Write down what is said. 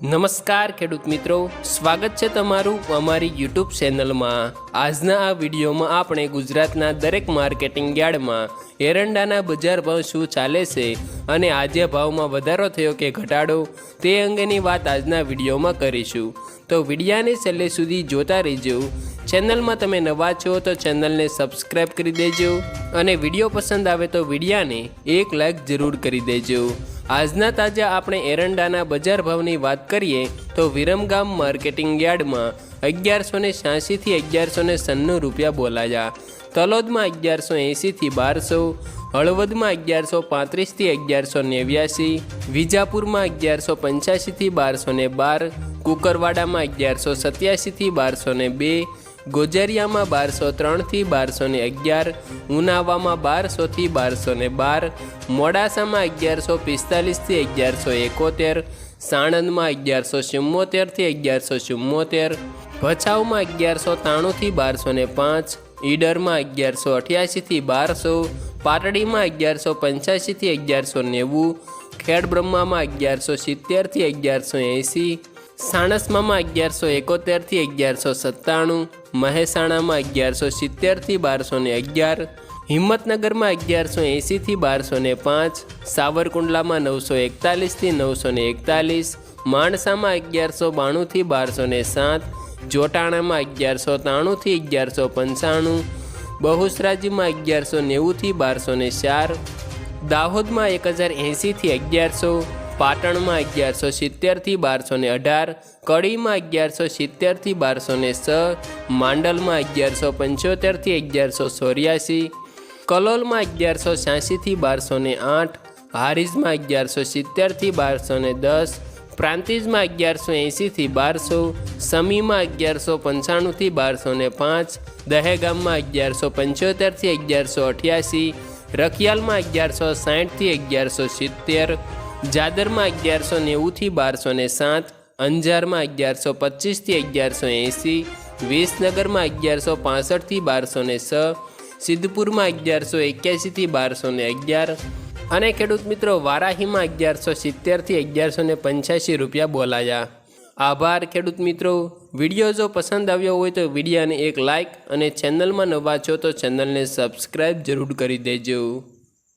નમસ્કાર ખેડૂત મિત્રો, સ્વાગત છે તમારું અમારી યુટ્યુબ ચેનલમાં આજના આ વિડીયોમાં આપણે ગુજરાતના દરેક માર્કેટિંગ યાર્ડમાં એરંડાના બજાર ભાવ શું ચાલે છે અને આજે ભાવમાં વધારો થયો કે ઘટાડો, તે અંગેની વાત આજના વિડીયોમાં કરીશું. તો વિડીયાને છેલ્લે સુધી જોતા રહેજો. ચેનલમાં તમે નવા છો તો ચેનલને સબસ્ક્રાઈબ કરી દેજો અને વીડિયો પસંદ આવે તો વિડીયાને એક લાઈક જરૂર કરી દેજો. આજના તાજા આપણે એરંડાના બજાર ભાવની વાત કરીએ તો વિરમગામ માર્કેટિંગ યાર્ડમાં અગિયારસો ને છ્યાસીથી અગિયારસો ને સન્નું રૂપિયા બોલાયા. તલોદમાં અગિયારસો એંસીથી બારસો, હળવદમાં અગિયારસો પાંત્રીસથી અગિયારસો નેવ્યાસી, વિજાપુરમાં અગિયારસો પંચ્યાસીથી બારસો ને બાર, કુકરવાડામાં અગિયારસો સત્યાસીથી બારસો ને બે ગોજરિયામાં બારસો ત્રણથી બારસો ને અગિયાર, ઉનાવામાં બારસોથી બારસો ને બાર, મોડાસામાં અગિયારસો પિસ્તાલીસથી અગિયારસો એકોતેર, સાણંદમાં અગિયારસો ચુમ્મોતેરથી અગિયારસો ચુમ્મોતેર, ભચાઉમાં અગિયારસો ત્રાણુંથી બારસો ને પાંચ, ઈડરમાં અગિયારસો અઠ્યાસીથી બારસો, પાટડીમાં અગિયારસો પંચ્યાસીથી અગિયારસો નેવું, ખેડબ્રહ્મામાં અગિયારસો સિત્તેરથી અગિયારસો એંસી સાણસમામાં અગિયારસો એકોતેરથી અગિયારસો સત્તાણું મહેસાણામાં અગિયારસો સિત્તેરથી બારસો ને અગિયાર, હિંમતનગરમાં અગિયારસો એંસીથી બારસો ને પાંચ, સાવરકુંડલામાં નવસો એકતાલીસથી નવસો ને એકતાલીસ, માણસામાં અગિયારસો બાણુંથી બારસો ને સાત, જોટાણામાં અગિયારસો ત્રાણુંથી અગિયારસો પંચાણું, બહુસરાજીમાં અગિયારસો નેવુંથી બારસો ને ચાર, દાહોદમાં એક હજાર એંસીથી અગિયારસો પાટણમાં અગિયારસો સિત્તેરથી બારસો ને અઢાર, કડીમાં અગિયારસો સિત્તેરથી બારસો ને છ માંડલમાં અગિયારસો પંચોતેરથી અગિયારસો ચોર્યાસી, કલોલમાં અગિયારસો છ્યાસીથી બારસો ને આઠ, હારીજમાં અગિયારસો સિત્તેરથી બારસો ને દસ, પ્રાંતિજમાં અગિયારસો એંસીથી બારસો, સમીમાં અગિયારસો પંચાણુંથી બારસો ને પાંચ, દહેગામમાં અગિયારસો પંચોતેરથી અગિયારસો અઠ્યાસી, રખિયાલમાં અગિયારસો સાઠથી અગિયારસો સિત્તેર જાદરમાં અગિયારસો નેવુંથી બારસો ને સાત, અંજારમાં અગિયારસો પચીસથી અગિયારસો એંસી, વિસનગરમાં અગિયારસો પાસઠથી બારસો ને છ સિદ્ધપુરમાં અગિયારસો એક્યાસીથી બારસો ને અગિયાર અને ખેડૂત મિત્રો વારાહીમાં અગિયારસો સિત્તેરથી અગિયારસો ને પંચ્યાસી રૂપિયા બોલાયા. આભાર ખેડૂત મિત્રો. વીડિયો જો પસંદ આવ્યો હોય તો વિડીયોને એક લાઇક અને ચેનલમાં નવા છો તો ચેનલને સબસ્ક્રાઈબ જરૂર કરી દેજો.